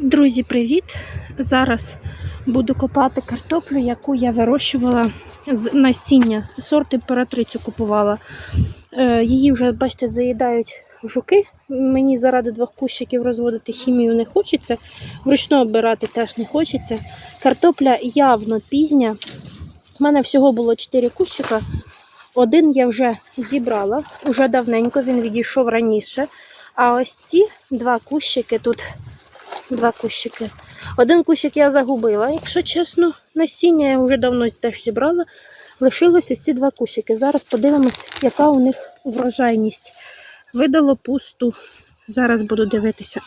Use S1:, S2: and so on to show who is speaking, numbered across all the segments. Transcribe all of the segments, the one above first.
S1: Друзі, привіт! Зараз буду копати картоплю, яку я вирощувала з насіння. Сорт імператрицю купувала. Е, Її вже, бачите, заїдають жуки. Мені заради двох кущиків розводити хімію не хочеться. Вручну обирати теж не хочеться. Картопля явно пізня. У мене всього було 4 кущика. Один я вже зібрала, уже давненько він відійшов раніше. А ось ці два кущики тут два кущики. Один кущик я загубила, якщо чесно. Насіння я вже давно теж зібрала. Лишилось ось ці два кущики. Зараз подивимось, яка у них врожайність. Видало пусту. Зараз буду дивитися.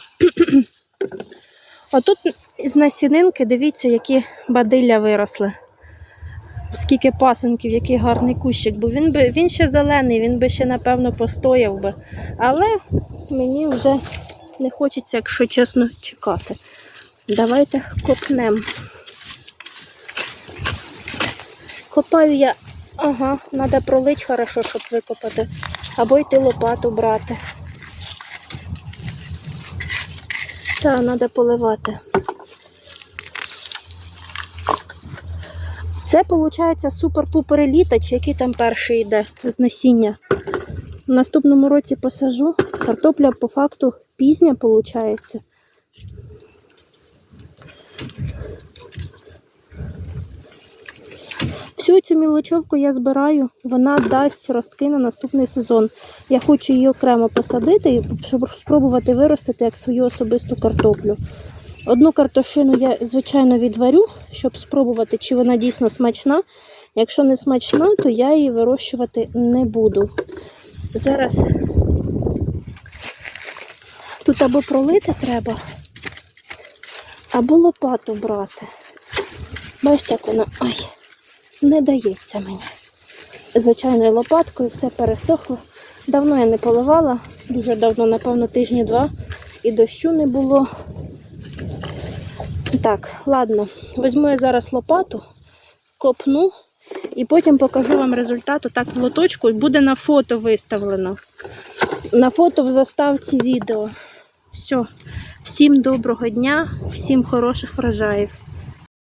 S1: Отут з насінинки, дивіться, які бадилля виросли. Скільки пасенків, який гарний кущик, бо він би він ще зелений, він би ще, напевно, постояв би. Але мені вже не хочеться, якщо чесно, чекати. Давайте копнемо. Копаю я, ага, треба пролити хорошо, щоб викопати. Або йти лопату брати. Так, треба поливати. Це, виходить, супер-пупер літач, який там перший йде з насіння. В наступному році посажу. Картопля по факту пізня виходить. Всю цю мілочовку я збираю, вона дасть ростки на наступний сезон. Я хочу її окремо посадити, щоб спробувати виростити як свою особисту картоплю. Одну картошину я, звичайно, відварю, щоб спробувати, чи вона дійсно смачна. Якщо не смачна, то я її вирощувати не буду. Зараз тут або пролити треба, або лопату брати. Бачите, як вона ай, не дається мені. Звичайною лопаткою все пересохло. Давно я не поливала, дуже давно, напевно, тижні два, і дощу не було. Так, ладно, візьму я зараз лопату, копну і потім покажу вам результат так в лоточку. і Буде на фото виставлено. На фото в заставці відео. Все. Всім доброго дня, всім хороших врожаїв.